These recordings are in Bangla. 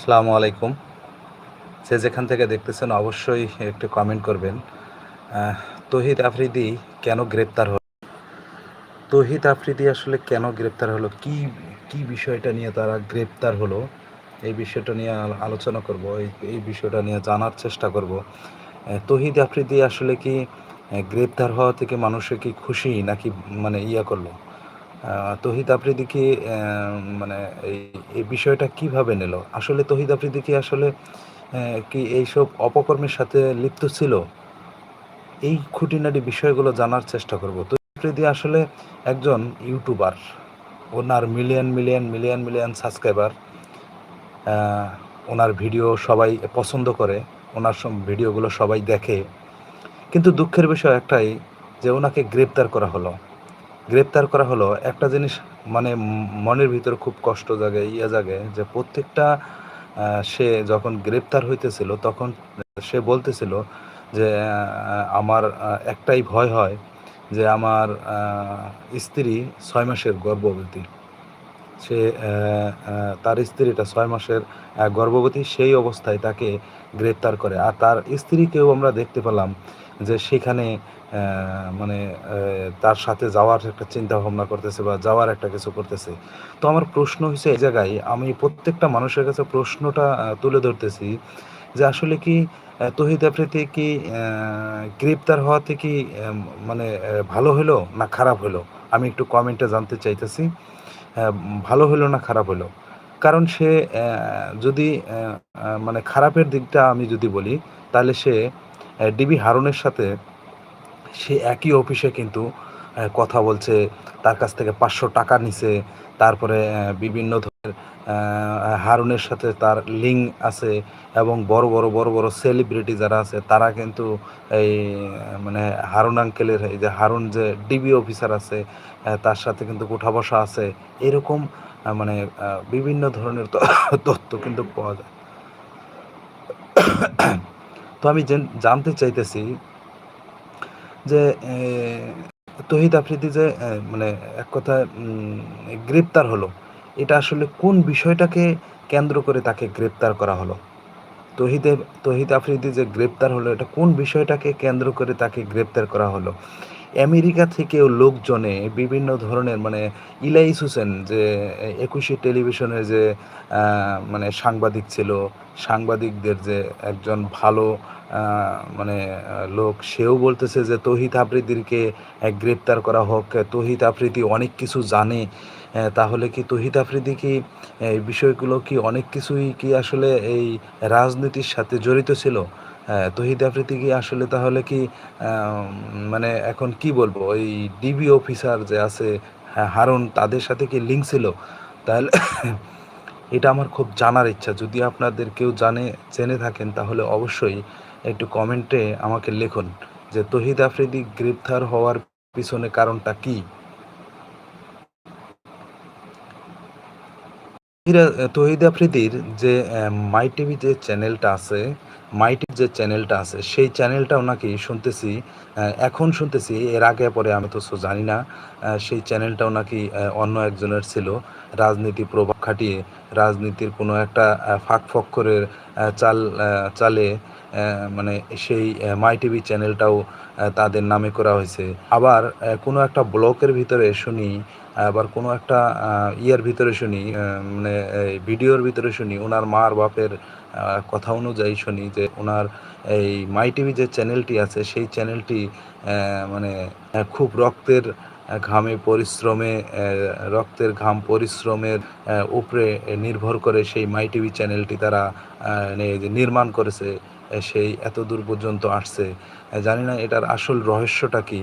আসসালামু আলাইকুম। সে যেখান থেকে দেখতেছেন অবশ্যই একটু কমেন্ট করবেন। তহিদ আফ্রিদি কেন গ্রেপ্তার হলো? তহিদ আফ্রিদি আসলে কেন গ্রেপ্তার হলো? কি কি বিষয়টা নিয়ে তারা গ্রেপ্তার হলো? এই বিষয়টা নিয়ে আলোচনা করব। এই এই বিষয়টা নিয়ে জানার চেষ্টা করব। তহিদ আফ্রিদি আসলে কি গ্রেপ্তার হওয়া থেকে মানুষের কি খুশি নাকি মানে ইয়া করল? তহিদ আফ্রিদি কি মানে এই এই বিষয়টা কীভাবে নিল? আসলে তহিদ আফ্রিদি কি আসলে কি এইসব অপকর্মের সাথে লিপ্ত ছিল? এই খুঁটিনাটি বিষয়গুলো জানার চেষ্টা করব। তহিদ আফ্রিদি আসলে একজন ইউটিউবার। ওনার million million million million subscriber ওনার ভিডিও সবাই পছন্দ করে। ওনার ভিডিওগুলো সবাই দেখে। কিন্তু দুঃখের বিষয় একটাই যে ওনাকে গ্রেপ্তার করা হলো। গ্রেপ্তার করা হলো, একটা জিনিস মানে মনের ভিতর খুব কষ্ট জাগে ইয়ে জাগে যে প্রত্যেকটা সে যখন গ্রেপ্তার হইতেছিল তখন সে বলতেছিল যে আমার একটাই ভয় হয় যে আমার স্ত্রী ছয় মাসের গর্ভবতী। সে তার স্ত্রীটা ছয় মাসের গর্ভবতী সেই অবস্থায় তাকে গ্রেপ্তার করে। আর তার স্ত্রীকেও আমরা দেখতে পেলাম যে সেখানে মানে তার সাথে যাওয়ার একটা চিন্তা ভাবনা করতেছে বা যাওয়ার একটা কিছু করতেছে। তো আমার প্রশ্ন হচ্ছে এই জায়গায়, আমি প্রত্যেকটা মানুষের কাছে প্রশ্নটা তুলে ধরতেছি যে আসলে কি তহিদ আফ্রিদি কি গ্রেপ্তার হওয়াতে কি মানে ভালো হলো না খারাপ হলো আমি একটু কমেন্টে জানতে চাইতেছি ভালো হলো না খারাপ হলো কারণ সে যদি মানে খারাপের দিকটা আমি যদি বলি, তাহলে সে ডিবি হারুনের সাথে সে একই অফিসে কিন্তু কথা বলছে, তার কাছ থেকে পাঁচশো টাকা নিছে, তারপরে বিভিন্ন ধরনের হারুনের সাথে তার লিঙ্ক আছে এবং বড় বড় বড় বড় সেলিব্রিটি যারা আছে, তারা কিন্তু এই মানে হারুন আঙ্কেলের এই যে হারুন যে ডিবি অফিসার আছে তার সাথে কিন্তু উঠা বসা আছে, এরকম মানে বিভিন্ন ধরনের তথ্য কিন্তু পাওয়া যায়। তো আমি জেন- জানতে চাইতেছি যে তহিদ আফ্রিদি যে মানে এক কথায় গ্রেপ্তার হলো, এটা আসলে কোন বিষয়টাকে কেন্দ্র করে তাকে গ্রেপ্তার করা হলো? তহিদে, তহিদ আফ্রিদি যে গ্রেপ্তার হলো, এটা কোন বিষয়টাকে কেন্দ্র করে তাকে গ্রেপ্তার করা হলো? আমেরিকা থেকেও লোকজনে বিভিন্ন ধরনের মানে ইলাইস হোসেন যে একুশে টেলিভিশনের যে মানে সাংবাদিক ছিল, সাংবাদিকদের যে একজন ভালো মানে লোক, সেও বলতেছে যে তহিদ আফ্রিদিকে গ্রেপ্তার করা হোক, তহিদ আফ্রিদি অনেক কিছু জানে তাহলে কি তহিদ আফ্রিদি কি, এই বিষয়গুলো কি অনেক কিছুই কি আসলে এই রাজনীতির সাথে জড়িত ছিল? তহিদ আফ্রিদি কি আসলে তাহলে কি মানে এখন কি বলব ওই ডিবি অফিসার যে আছে হ্যাঁ, হারুন তাদের সাথে কি লিঙ্ক ছিল? তাহলে এটা আমার খুব জানার ইচ্ছা। যদি আপনাদের কেউ জানে জেনে থাকেন তাহলে অবশ্যই একটু কমেন্টে আমাকে লিখুন যে তহিদ আফ্রিদি গ্রেপ্তার হওয়ার পিছনে কারণটা কি? তহিদ আফ্রিদির যে মাই টিভি যে চ্যানেলটা আছে মাই টিভি যে চ্যানেলটা আছে সেই চ্যানেলটাও নাকি শুনতেছি এখন শুনতেছি এর আগে পরে আমি তো জানি না সেই চ্যানেলটাও নাকি অন্য একজনের ছিল রাজনীতি প্রভাব খাটিয়ে রাজনীতির কোনো একটা ফাঁক আহ, চাল চালে মানে সেই মাই টিভি চ্যানেলটাও তাদের নামে করা হয়েছে। আবার কোনো একটা ব্লকের ভিতরে শুনি আবার কোনো একটা ইয়ার ভিতরে শুনি মানে ভিডিওর ভিতরে শুনি ওনার মার বাপের কথা অনুযায়ী শুনি যে ওনার এই মাই টিভি যে চ্যানেলটি আছে, সেই চ্যানেলটি মানে খুব রক্তের ঘামে পরিশ্রমে রক্তের ঘাম পরিশ্রমের উপরে নির্ভর করে সেই মাই টিভি চ্যানেলটি তারা নির্মাণ করেছে সেই এত দূর পর্যন্ত আসছে। জানি না এটার আসল রহস্যটা কি।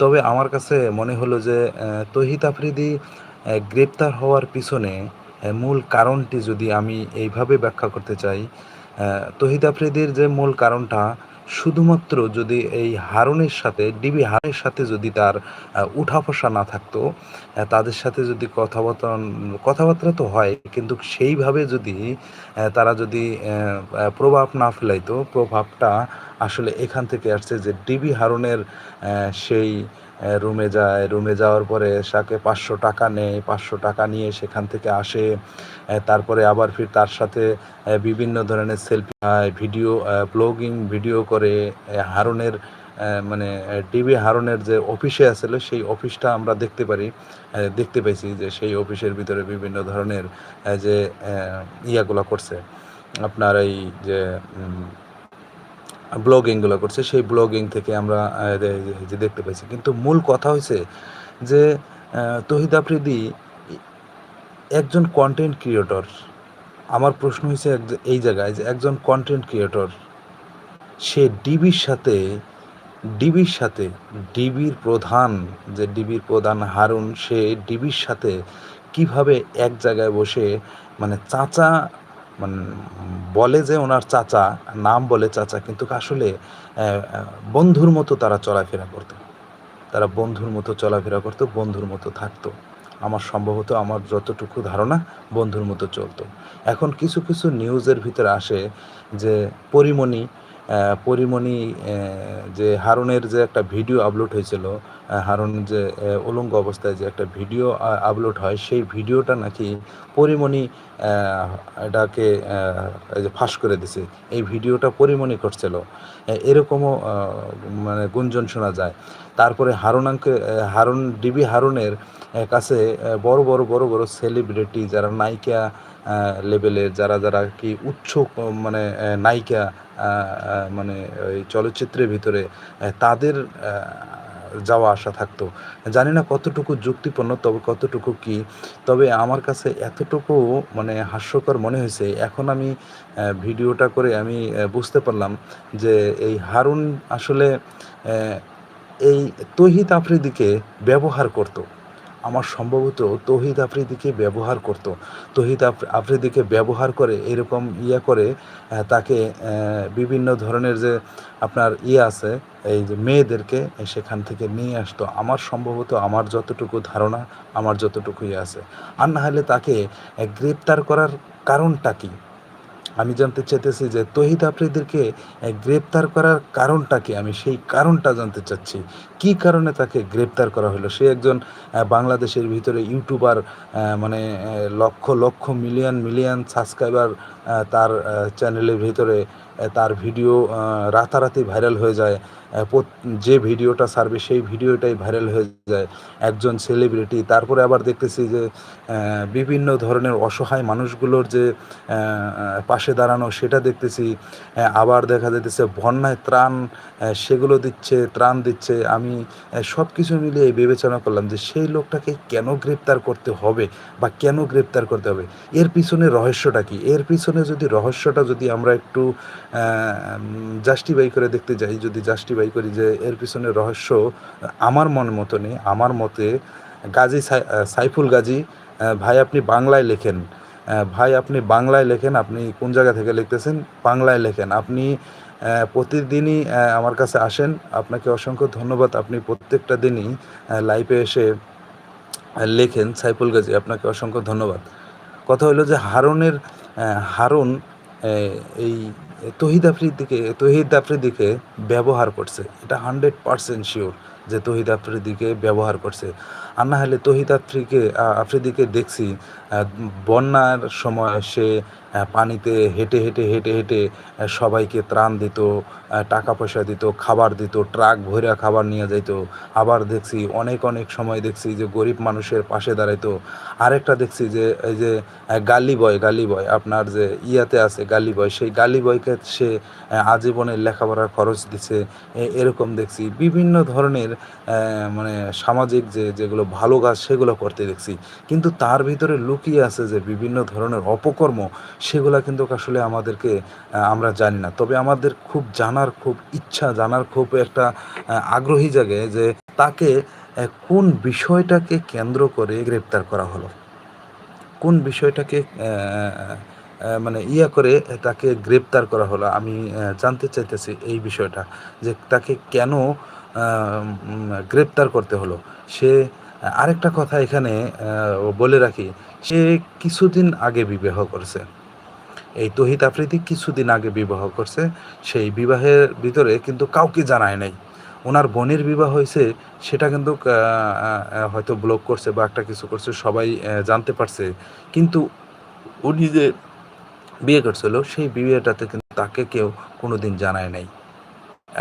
তবে আমার কাছে মনে হলো যে তহিদ আফ্রিদি গ্রেপ্তার হওয়ার পিছনে মূল কারণটি যদি আমি এইভাবে ব্যাখ্যা করতে চাই তহিদ আফ্রিদির যে মূল কারণটা শুধুমাত্র যদি এই হারুনের সাথে ডিবি হারের সাথে যদি তার আহ, উঠাবসা না থাকতো তাদের সাথে যদি কথাবার্তা কথাবার্তা তো হয় কিন্তু সেইভাবে যদি তারা যদি প্রভাব না ফেলাইতো প্রভাবটা আসলে এখান থেকে আসছে যে ডিবি হারুনের সেই রুমে যায়। রুমে যাওয়ার পরে তাকে পাঁচশো টাকা নেয়, পাঁচশো টাকা নিয়ে সেখান থেকে আসে। তারপরে আবার ফির তার সাথে বিভিন্ন ধরনের সেলফি ভিডিও ব্লগিং ভিডিও করে। হারুনের মানে টিভি হারুনের যে অফিসে আসলে সেই অফিসটা আমরা দেখতে পারি দেখতে পেয়েছি যে সেই অফিসের ভিতরে বিভিন্ন ধরনের যে ইয়াগুলো করছে। আপনার এই যে ব্লগিংগুলো করছে, সেই ব্লগিং থেকে আমরা যে দেখতে পাইছি। কিন্তু মূল কথা হয়েছে যে তহিদ আফ্রিদি একজন কন্টেন্ট ক্রিয়েটর আমার প্রশ্ন হয়েছে এই জায়গায় যে একজন কন্টেন্ট ক্রিয়েটর সে ডিবির সাথে ডিবির সাথে, ডিবির প্রধান, যে ডিবির প্রধান হারুন, সে ডিবির সাথে কীভাবে এক জায়গায় বসে মানে চাচা মানে বলে যে ওনার চাচা, নাম বলে চাচা, কিন্তু আসলে বন্ধুর মতো তারা চলাফেরা করতো। তারা বন্ধুর মতো চলাফেরা করতো, বন্ধুর মতো থাকতো। আমার সম্ভবত আমার যতটুকু ধারণা, বন্ধুর মতো চলতো। এখন কিছু কিছু নিউজের ভিতরে আসে যে, পরিমণি পরিমণি যে হারুনের যে একটা ভিডিও আপলোড হয়েছিল হারুন যে উলঙ্গ অবস্থায় যে একটা ভিডিও আপলোড হয়, সেই ভিডিওটা নাকি পরিমণি এটাকে ফাঁস করে দিছে। এই ভিডিওটা পরিমণি করছিল। এরকমও মানে গুঞ্জন শোনা যায়। তারপরে হারুনাকে হারুন, ডিবি হারুনের কাছে বড় বড় বড় বড় সেলিব্রিটি যারা নায়িকা লেভেলের যারা যারা কি উচ্চ মানে নায়িকা মানে ওই চলচ্চিত্রের ভিতরে তাদের যাওয়া আসা থাকতো। জানি না কতটুকু যুক্তিপূর্ণ, তবে কতটুকু কি, তবে আমার কাছে এতটুকু মানে হাস্যকর মনে হয়েছে। এখন আমি ভিডিওটা করে আমি বুঝতে পারলাম যে এই হারুন আসলে এই তহিদ আফ্রিদিকে ব্যবহার করত। আমার সম্ভবত তহিদ আফ্রিদিকে ব্যবহার করত। তহিদ আফ- আফ্রিদিকে ব্যবহার করে এরকম ইয়া করে তাকে বিভিন্ন ধরনের যে আপনার ইয়ে আছে, এই যে মেয়েদেরকে সেখান থেকে নিয়ে আসতো। আমার সম্ভবত আমার যতটুকু ধারণা, আমার যতটুকু ইয়ে আছে। আর না হলে তাকে গ্রেপ্তার করার কারণটা কী? আমি জানতে চাইতেছি যে তহিদ আফ্রিদিকে গ্রেপ্তার করার কারণটা কি? আমি সেই কারণটা জানতে চাচ্ছি। কি কারণে তাকে গ্রেপ্তার করা হলো? সে একজন বাংলাদেশের ভিতরে ইউটিউবার মানে lakh lakh, million million subscriber তার চ্যানেলের ভিতরে তার ভিডিও রাতারাতি ভাইরাল হয়ে যায়। যে ভিডিওটা ছাড়বে সেই ভিডিওটাই ভাইরাল হয়ে যায় একজন সেলিব্রিটি তারপরে আবার দেখতেছি যে বিভিন্ন ধরনের অসহায় মানুষগুলোর যে পাশে দাঁড়ানো সেটা দেখতেছি। আবার দেখা যেতেছে বন্যায় ত্রাণ সেগুলো দিচ্ছে, ত্রাণ দিচ্ছে। আমি সব কিছু মিলিয়ে বিবেচনা করলাম যে সেই লোকটাকে কেন গ্রেপ্তার করতে হবে বা কেন গ্রেপ্তার করতে হবে? এর পিছনে রহস্যটা কি? এর পিছনে যদি রহস্যটা যদি আমরা একটু জাস্টিফাই করে দেখতে যাই, যদি জাস্টিফাই করি যে এর পিছনে রহস্য, আমার মন মতো নেই আমার মতে গাজী সাই- সাইফুল গাজী ভাই আপনি বাংলায় লেখেন। ভাই আপনি বাংলায় লেখেন, আপনি কোন জায়গা থেকে লিখতেছেন? বাংলায় লেখেন। আপনি প্রতিদিনই আমার কাছে আসেন। আপনাকে অসংখ্য ধন্যবাদ। আপনি প্রত্যেকটা দিনই লাইফে এসে লেখেন। সাইফুল গাজী, আপনাকে অসংখ্য ধন্যবাদ। কথা হলো যে হারুনের হারুন এই তহিদ আফ্রিদিকে তহিদ আফ্রিদিকে ব্যবহার করছে। এটা হান্ড্রেড পারসেন্ট শিওর যে তহিদ আফ্রিদিকে ব্যবহার করছে। আর না হলে তহিদ আফ্রিকে আফ্রিদিকে দেখছি বন্যার সময় সে পানিতে হেঁটে হেঁটে হেঁটে হেঁটে সবাইকে ত্রাণ দিত টাকা পয়সা দিত, খাবার দিত, ট্রাক ভৈরা খাবার নিয়ে যাইত। আবার দেখছি অনেক অনেক সময় দেখছি যে গরিব মানুষের পাশে দাঁড়াইতো। আরেকটা দেখছি যে, এই যে গালি বয় গালি বয় আপনার যে ইয়াতে আছে গালি বয় সেই গালি বয়কে সে আজীবনের লেখাপড়ার খরচ দিছে। এরকম দেখছি। বিভিন্ন ধরনের মানে সামাজিক যে, যেগুলো ভালো কাজ, সেগুলো করতে দেখছি। কিন্তু তার ভিতরে লুকিয়ে আছে যে বিভিন্ন ধরনের অপকর্ম, সেগুলো কিন্তু আসলে আমাদেরকে আমরা জানি না। তবে আমাদের খুব জানার, খুব ইচ্ছা, জানার খুব একটা আগ্রহী জাগে যে তাকে কোন বিষয়টাকে কেন্দ্র করে গ্রেপ্তার করা হলো। কোন বিষয়টাকে মানে ইয়া করে তাকে গ্রেপ্তার করা হলো। আমি জানতে চাইতেছি এই বিষয়টা, যে তাকে কেন গ্রেপ্তার করতে হলো। সে আরেকটা কথা এখানে বলে রাখি, সে কিছুদিন আগে বিবাহ করছে। এই তহিদ আফ্রিদি কিছুদিন আগে বিবাহ করছে। সেই বিবাহের ভিতরে কিন্তু কাউকে জানায় নাই। ওনার বোনের বিবাহ হয়েছে, সেটা কিন্তু হয়তো ব্লক করছে বা একটা কিছু করছে, সবাই জানতে পারছে। কিন্তু উনি যে বিয়ে করছিল, সেই বিয়েটাতে কিন্তু তাকে কেউ কোনো দিন জানায় নাই।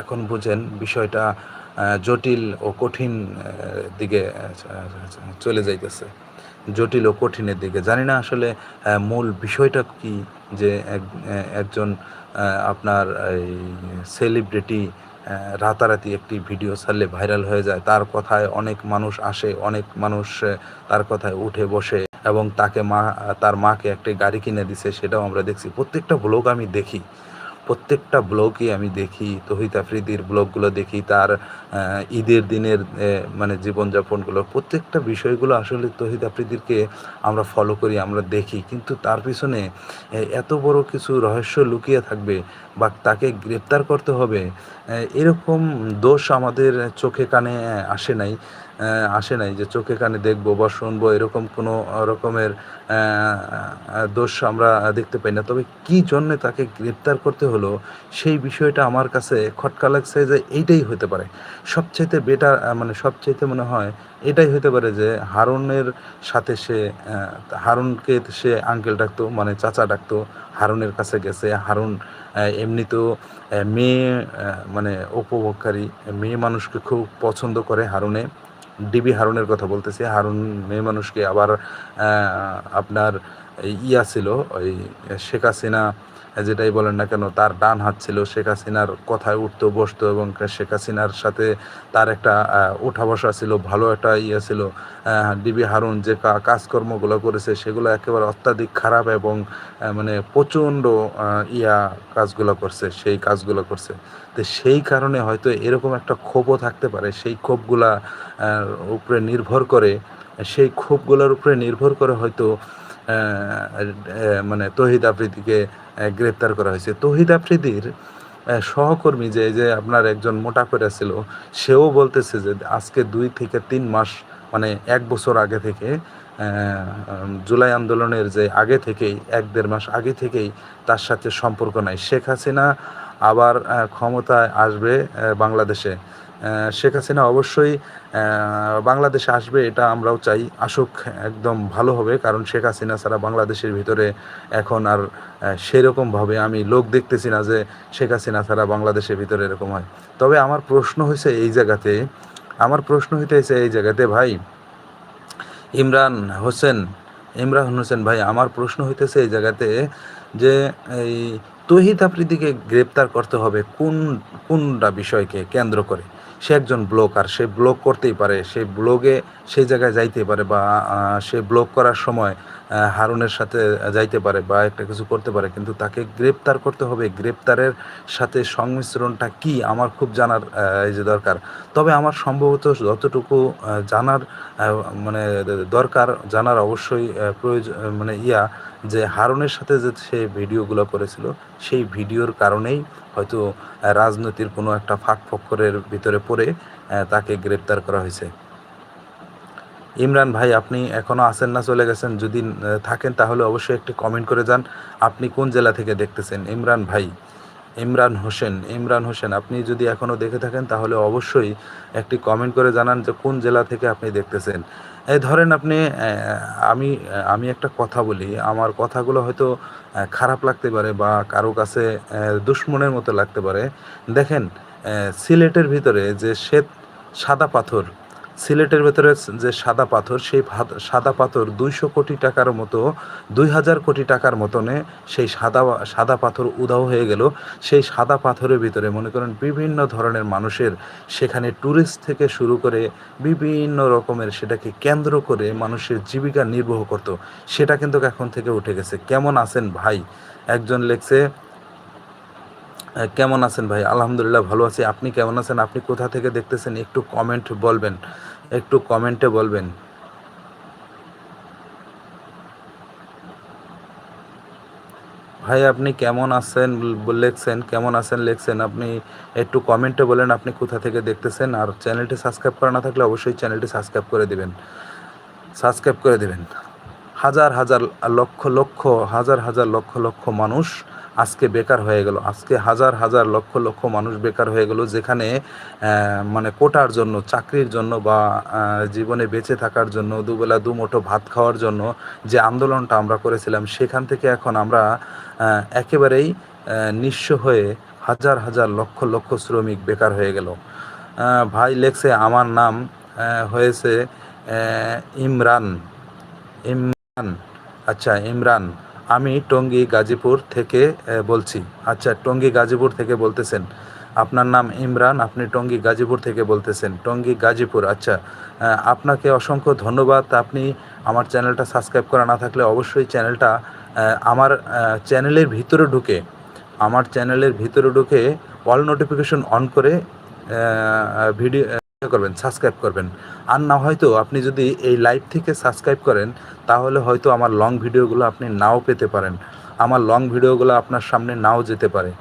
এখন বুঝেন বিষয়টা জটিল ও কঠিন দিকে চলে যাইতেছে। জটিল ও কঠিনের দিকে। জানি না আসলে মূল বিষয়টা কি যে এক- একজন আপনার এই সেলিব্রিটি রাতারাতি একটি ভিডিও ছাড়লে ভাইরাল হয়ে যায়। তার কথায় অনেক মানুষ আসে, অনেক মানুষ তার কথায় উঠে বসে এবং তাকে মা, তার মাকে একটি গাড়ি কিনে দিছে, সেটাও আমরা দেখছি। প্রত্যেকটা ব্লগ আমি দেখি। প্রত্যেকটা ব্লগই আমি দেখি, তহিদ আফ্রিদির ব্লগগুলো দেখি, তার ঈদের দিনের মানে জীবনযাপনগুলো, প্রত্যেকটা বিষয়গুলো আসলে তহিদ আফ্রিদিরকে আমরা ফলো করি, আমরা দেখি। কিন্তু তার পিছনে এত বড় কিছু রহস্য লুকিয়ে থাকবে বা তাকে গ্রেপ্তার করতে হবে এরকম দোষ আমাদের চোখে কানে আসে নাই। আসে নাই যে চোখে কানে দেখব বা শুনব, এরকম কোনো রকমের দোষ আমরা দেখতে পাই না। তবে কি জন্যে তাকে গ্রেপ্তার করতে হলো সেই বিষয়টা আমার কাছে খটকা লাগছে যে এইটাই হতে পারে। সবচাইতে বেটার মানে সবচাইতে মনে হয় এটাই হতে পারে যে হারুনের সাথে সে হারুনকে সে আঙ্কেল ডাকতো মানে চাচা ডাকতো, হারুনের কাছে গেছে। হারুন এমনিতেও মেয়ে মানে উপভোগকারী, মেয়ে মানুষকে খুব পছন্দ করে হারুনে। ডিবি হারুনের কথা বলতেছি। হারুন মেয়ে মানুষকে আবার আপনার ইয়া ছিল ওই শেখ হাসিনা যেটাই বলেন না কেন, তার ডান হাত ছিল শেখ হাসিনার কথায় উঠতো, বসতো এবং শেখ হাসিনার সাথে তার একটা ওঠা বসা ছিল, ভালো একটা ইয়ে ছিল। ডিবি হারুন যে কাজকর্মগুলো করেছে, সেগুলো একেবারে অত্যাধিক খারাপ এবং মানে প্রচণ্ড ইয়া কাজগুলো করছে, সেই কাজগুলো করছে। তো সেই কারণে হয়তো এরকম একটা ক্ষোভও থাকতে পারে, সেই ক্ষোভগুলা উপরে নির্ভর করে, সেই ক্ষোভগুলোর উপরে নির্ভর করে হয়তো মানে তহিদ আফ্রিদিকে গ্রেপ্তার করা হয়েছে। তহিদ আফ্রিদির সহকর্মী যে যে আপনার একজন মোটা করে ছিল, সেও বলতেছে যে আজকে দুই থেকে তিন মাস মানে এক বছর আগে থেকে জুলাই আন্দোলনের যে আগে থেকেই, এক দেড় মাস আগে থেকেই তার সাথে সম্পর্ক নাই। শেখ হাসিনা আবার ক্ষমতায় আসবে বাংলাদেশে। শেখ হাসিনা অবশ্যই বাংলাদেশে আসবে, এটা আমরাও চাই। আসুক, একদম ভালো হবে, কারণ শেখ হাসিনা ছাড়া বাংলাদেশের ভিতরে এখন আর সেরকমভাবে আমি লোক দেখতেছি না যে শেখ হাসিনা ছাড়া বাংলাদেশের ভিতরে এরকম হয়। তবে আমার প্রশ্ন হয়েছে এই জায়গাতে, আমার প্রশ্ন হইতেছে এই জায়গাতে, ভাই, ইমরান হোসেন ইমরান হোসেন ভাই, আমার প্রশ্ন হইতেছে এই জায়গাতে যে এই তহিদ আফ্রিদিকে গ্রেপ্তার করতে হবে কোন, কোনটা বিষয়কে কেন্দ্র করে? সে একজন ব্লগার সে ব্লগ করতেই পারে, সে ব্লগে সেই জায়গায় যাইতে পারে বা সে ব্লগ করার সময় হারুনের সাথে যাইতে পারে বা একটা কিছু করতে পারে, কিন্তু তাকে গ্রেপ্তার করতে হবে। গ্রেপ্তারের সাথে সংমিশ্রণটা কি আমার খুব জানার এই যে দরকার। তবে আমার সম্ভবত যতটুকু জানার মানে দরকার, জানার অবশ্যই প্রয়োজন মানে ইয়া যে হারুনের সাথে যে সে ভিডিওগুলো করেছিল, সেই ভিডিওর কারণেই হয়তো রাজনীতির কোনো একটা ফাঁক ফক্করের ভিতরে পড়ে তাকে গ্রেপ্তার করা হয়েছে। ইমরান ভাই, আপনি এখনও আসেন না, চলে গেছেন? যদি থাকেন তাহলে অবশ্যই একটি কমেন্ট করে যান। আপনি কোন জেলা থেকে দেখতেছেন? ইমরান ভাই। ইমরান হোসেন। ইমরান হোসেন, আপনি যদি এখনও দেখে থাকেন, তাহলে অবশ্যই একটি কমেন্ট করে জানান যে কোন জেলা থেকে আপনি দেখতেছেন। এই ধরেন আপনি আমি আমি একটা কথা বলি। আমার কথাগুলো হয়তো খারাপ লাগতে পারে বা কারও কাছে দুশ্মনের মতো লাগতে পারে। দেখেন সিলেটের ভিতরে যে শ্বেত সাদা পাথর সিলেটের ভেতরে যে সাদা পাথর, সেই সাদা পাথর দুইশো কোটি টাকার মতো, দুই হাজার কোটি টাকার মতনে সেই সাদা সাদা পাথর উধাও হয়ে গেল। সেই সাদা পাথরের ভিতরে মনে করেন বিভিন্ন ধরনের মানুষের সেখানে ট্যুরিস্ট থেকে শুরু করে বিভিন্ন রকমের সেটাকে কেন্দ্র করে মানুষের জীবিকা নির্বাহ করত। সেটা কিন্তু এখন থেকে উঠে গেছে। কেমন আছেন ভাই? একজন লেখছে কেমন আছেন ভাই? আলহামদুলিল্লাহ ভালো আছি। আপনি কেমন আছেন? আপনি কোথা থেকে দেখতেছেন? একটু কমেন্ট বলবেন। একটু কমেন্টে বলবেন। ভাই, আপনি কেমন আছেন? লিখছেন। কেমন আছেন? লিখছেন। আপনি একটু কমেন্টে বলেন আপনি কোথা থেকে দেখতেছেন। আর চ্যানেলটি সাবস্ক্রাইব করা না থাকলে অবশ্যই চ্যানেলটি সাবস্ক্রাইব করে দেবেন। সাবস্ক্রাইব করে দেবেন। হাজার হাজার, লক্ষ লক্ষ, হাজার হাজার, লক্ষ লক্ষ মানুষ আজকে বেকার হয়ে গেল। আজকে হাজার হাজার লক্ষ লক্ষ মানুষ বেকার হয়ে গেল যেখানে মানে কোটার জন্য, চাকরির জন্য বা জীবনে বেঁচে থাকার জন্য, দুবেলা দুমুঠো ভাত খাওয়ার জন্য যে আন্দোলনটা আমরা করেছিলাম, সেখান থেকে এখন আমরা একেবারেই নিঃস্ব হয়ে হাজার হাজার লক্ষ লক্ষ শ্রমিক বেকার হয়ে গেল। ভাই লেখছে, আমার নাম হয়েছে ইমরান। ইমরান আচ্ছা ইমরান। আমি টঙ্গী গাজীপুর থেকে বলছি। আচ্ছা টঙ্গী গাজীপুর থেকে বলতেছেন। আপনার নাম ইমরান, আপনি টঙ্গী গাজীপুর থেকে বলতেছেন। টঙ্গী গাজীপুর আচ্ছা। আপনাকে অসংখ্য ধন্যবাদ। আপনি আমার চ্যানেলটা সাবস্ক্রাইব করা না থাকলে অবশ্যই চ্যানেলটা আমার চ্যানেলের ভিতরে ঢুকে, আমার চ্যানেলের ভিতরে ঢুকে অল নোটিফিকেশন অন করে ভিডিও করবেন সাবস্ক্রাইব করবেন। আর না হয়তো আপনি যদি এই লাইভ থেকে সাবস্ক্রাইব করেন, তাহলে হয়তো আমার লং ভিডিওগুলো আপনি নাও পেতে পারেন। আমার লং ভিডিওগুলো আপনার সামনে নাও যেতে পারে।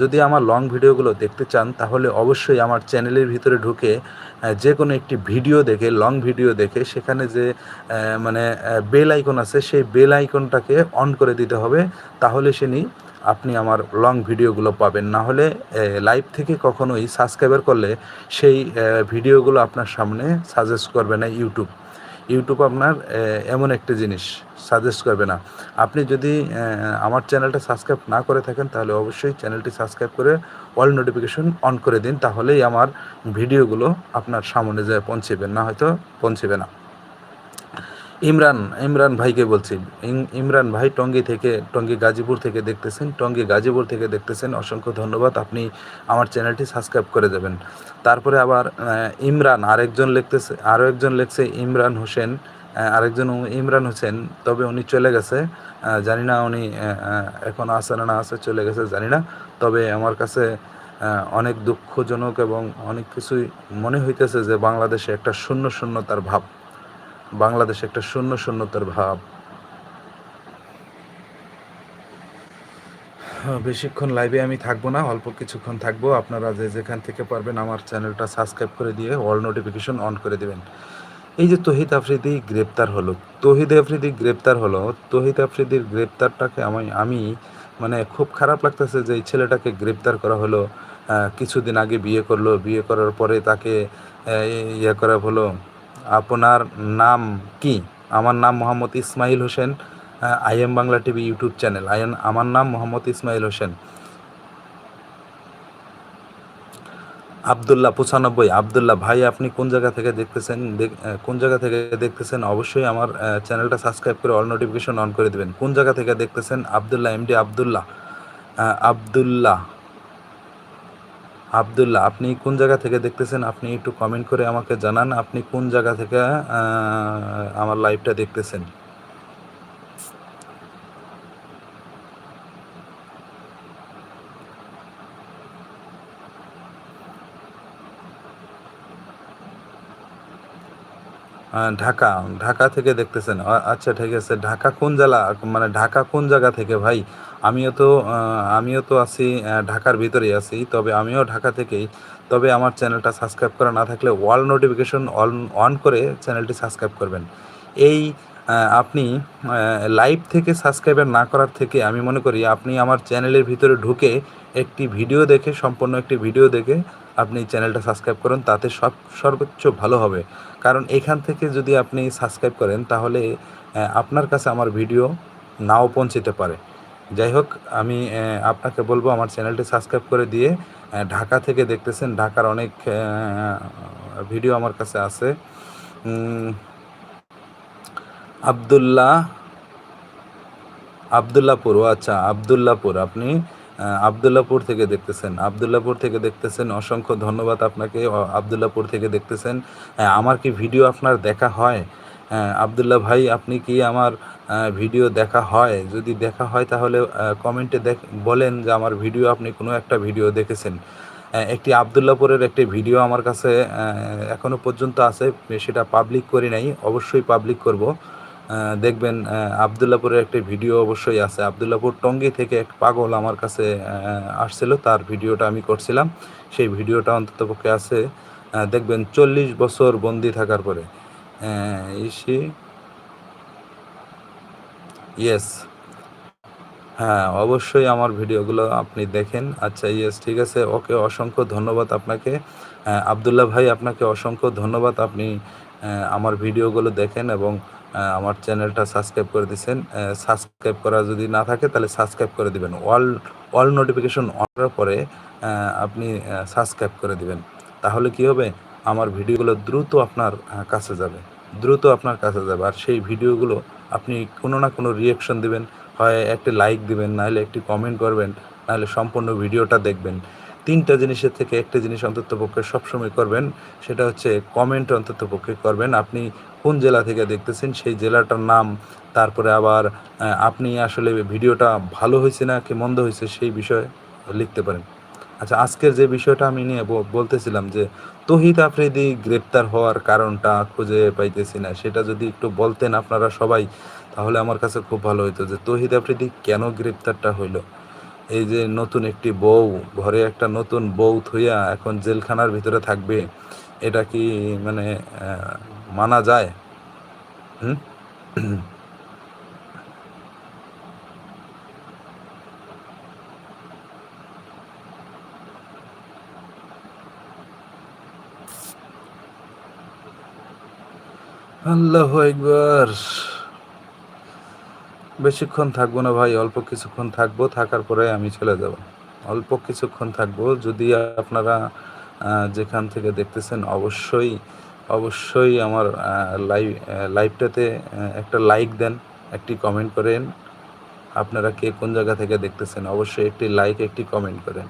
যদি আমার লং ভিডিওগুলো দেখতে চান, তাহলে অবশ্যই আমার চ্যানেলের ভিতরে ঢুকে যে কোনো একটি ভিডিও দেখে লং ভিডিও দেখে, সেখানে যে মানে বেল আইকন আছে, সেই বেল আইকনটাকে অন করে দিতে হবে। তাহলে সে আপনি আমার লং ভিডিওগুলো পাবেন। না হলে লাইভ থেকে কখনোই সাবস্ক্রাইবার করলে সেই ভিডিওগুলো আপনার সামনে সাজেস্ট করবে না ইউটিউব ইউটিউব আপনার এমন একটা জিনিস সাজেস্ট করবে না। আপনি যদি আমার চ্যানেলটা সাবস্ক্রাইব না করে থাকেন, তাহলে অবশ্যই চ্যানেলটি সাবস্ক্রাইব করে অল নোটিফিকেশন অন করে দিন, তাহলেই আমার ভিডিওগুলো আপনার সামনে যায় পৌঁছেবে, না হয়তো পৌঁছেবে না। ইমরান ইমরান ভাইকে বলছি। ইমরান ভাই টঙ্গী থেকে, টঙ্গী গাজীপুর থেকে দেখতেছেন, টঙ্গী গাজীপুর থেকে দেখতেছেন। অসংখ্য ধন্যবাদ, আপনি আমার চ্যানেলটি সাবস্ক্রাইব করে দেবেন। তারপরে আবার ইমরান, আরেকজন লিখতেছে আরও একজন লিখছে ইমরান হোসেন আরেকজন ইমরান হোসেন, তবে উনি চলে গেছে। জানি না উনি এখন না না আছে, চলে গেছে, জানি না। তবে আমার কাছে অনেক দুঃখজনক এবং অনেক কিছুই মনে হইতেছে যে বাংলাদেশে একটা শূন্য শূন্যতার ভাব। বাংলাদেশে একটা শূন্য শূন্যতার ভাব। হ্যাঁ, বেশিক্ষণ লাইভে আমি থাকব না অল্প কিছুক্ষণ থাকব। আপনারা যে যেখান থেকে পারবেন আমার চ্যানেলটা সাবস্ক্রাইব করে দিয়ে অল নোটিফিকেশন অন করে দেবেন। এই যে তহিদ আফ্রিদি গ্রেপ্তার হলো তহিদ আফ্রিদি গ্রেপ্তার হলো তহিদ আফ্রিদির গ্রেপ্তারটাকে আমি আমি মানে খুব খারাপ লাগতেছে যে এই ছেলেটাকে গ্রেপ্তার করা হলো কিছুদিন আগে বিয়ে করল বিয়ে করার পরে তাকে ইয়ে করা হলো। আপনার নাম কি? আমার নাম Mohammad Ismail Hossain I am Bangla TV YouTube channel. I আমার নাম মোহাম্মদ ইসমাইল হোসেন। আবদুল্লাহ, পঁচানব্বই। আবদুল্লাহ, ভাই, আপনি কোন জায়গা থেকে দেখতেছেন? কোন জায়গা থেকে দেখতেছেন? অবশ্যই আমার চ্যানেলটা সাবস্ক্রাইব করে অল নোটিফিকেশন অন করে দেবেন। কোন জায়গা থেকে দেখতেছেন? আবদুল্লাহ, এমডি আবদুল্লাহ। আবদুল্লাহ। আবদুল্লাহ, আপনি কোন জায়গা থেকে দেখতেছেন? আপনি একটু কমেন্ট করে আমাকে জানান, আপনি কোন জায়গা থেকে আমার লাইভটা দেখতেছেন? ঢাকা ঢাকা থেকে দেখতেছেন। আচ্ছা ঠিক আছে। ঢাকা কোন জেলা? মানে ঢাকা কোন জায়গা থেকে? ভাই, আমিও তো আমিও তো আছি ঢাকার ভিতরেই আছি। তবে আমিও ঢাকা থেকেই তবে আমার চ্যানেলটা সাবস্ক্রাইব করা না থাকলে ওয়াল নোটিফিকেশন অন অন করে চ্যানেলটি সাবস্ক্রাইব করবেন। এই আপনি লাইভ থেকে সাবস্ক্রাইবার না করার থেকে আমি মনে করি আপনি আমার চ্যানেলের ভিতরে ঢুকে একটি ভিডিও দেখে, সম্পূর্ণ একটি ভিডিও দেখে আপনি চ্যানেলটা সাবস্ক্রাইব করুন, তাতে সব, সর্বোচ্চ ভালো হবে। কারণ এখান থেকে যদি আপনি সাবস্ক্রাইব করেন তাহলে আপনার কাছে আমার ভিডিও নাও পৌঁছতে পারে। যাই হোক, আমি আপনাকে বলব আমার চ্যানেলটি সাবস্ক্রাইব করে দিয়ে ঢাকা থেকে দেখতেছেন, ঢাকার অনেক ভিডিও আমার কাছে আছে। আবদুল্লাহ আবদুল্লাপুর ও আচ্ছা আবদুল্লাপুর আপনি আবদুল্লাপুর থেকে দেখতেছেন। আবদুল্লাপুর থেকে দেখতেছেন, অসংখ্য ধন্যবাদ আপনাকে আবদুল্লাপুর থেকে দেখতেছেন। আমার কি ভিডিও আপনার দেখা হয়? আবদুল্লাহ ভাই, আপনি কি আমার ভিডিও দেখা হয়? যদি দেখা হয় তাহলে কমেন্টে দেখ, বলেন যে আমার ভিডিও আপনি কোনো একটা ভিডিও দেখেছেন। একটি আবদুল্লাপুরের একটি ভিডিও আমার কাছে এখনও পর্যন্ত আছে, সেটা পাবলিক করি নাই, অবশ্যই পাবলিক করব। দেখবেন আবদুল্লাপুরের একটি ভিডিও অবশ্যই আছে। আবদুল্লাপুর টঙ্গি থেকে এক পাগল আমার কাছে আসছিল, তার ভিডিওটা আমি করছিলাম। সেই ভিডিওটা অন্ততপক্ষে আছে দেখবেন চল্লিশ বছর বন্দি থাকার পরে। ইসি ইয়েস হ্যাঁ অবশ্যই আমার ভিডিওগুলো আপনি দেখেন। আচ্ছা ইয়েস ঠিক আছে। ওকে, অসংখ্য ধন্যবাদ আপনাকে। আবদুল্লাহ ভাই, আপনাকে অসংখ্য ধন্যবাদ। আপনি আমার ভিডিওগুলো দেখেন এবং আমার চ্যানেলটা সাবস্ক্রাইব করে দিচ্ছেন সাবস্ক্রাইব করা যদি না থাকে, তাহলে সাবস্ক্রাইব করে দিবেন। অল অল নোটিফিকেশন অন করার পরে আপনি সাবস্ক্রাইব করে দিবেন। তাহলে কি হবে? আমার ভিডিওগুলো দ্রুত আপনার কাছে যাবে। দ্রুত আপনার কাছে যাবে। আর সেই ভিডিওগুলো আপনি কোনো না কোনো রিয়াকশন দেবেন, হয় একটি লাইক দেবেন, নাহলে একটি কমেন্ট করবেন, নাহলে সম্পূর্ণ ভিডিওটা দেখবেন। তিনটা জিনিসের থেকে একটা জিনিস অন্তত পক্ষে সবসময় করবেন, সেটা হচ্ছে কমেন্ট অন্তত পক্ষে করবেন। আপনি কোন জেলা থেকে দেখতেছেন, সেই জেলাটার নাম, তারপরে আবার আপনি আসলে ভিডিওটা ভালো হয়েছে না কি মন্দ হয়েছে, সেই বিষয়ে লিখতে পারেন। আচ্ছা আজকের যে বিষয়টা আমি নিয়ে বলতেছিলাম যে, তহিদ আফ্রিদি গ্রেপ্তার হওয়ার কারণটা খুঁজে পাইতেছি না। সেটা যদি একটু বলতেন আপনারা সবাই, তাহলে আমার কাছে খুব ভালো হতো যে, তহিদ আফ্রিদি কেন গ্রেপ্তারটা হইল? এই যে নতুন একটি বউ, ঘরে একটা নতুন বউ থইয়া এখন জেলখানার ভিতরে থাকবে, এটা কি মানে মানা যায়? হুম? আল্লাহ একবার বেশিক্ষণ থাকব না ভাই, অল্প কিছুক্ষণ থাকব, থাকার পরে আমি চলে যাব। অল্প কিছুক্ষণ থাকব, যদি আপনারা যেখান থেকে দেখতেছেন, অবশ্যই অবশ্যই আমার লাইভ লাইভটাতে একটা লাইক দেন, একটি কমেন্ট করেন। আপনারা কে কোন জায়গা থেকে দেখতেছেন, অবশ্যই একটি লাইক একটি কমেন্ট করেন।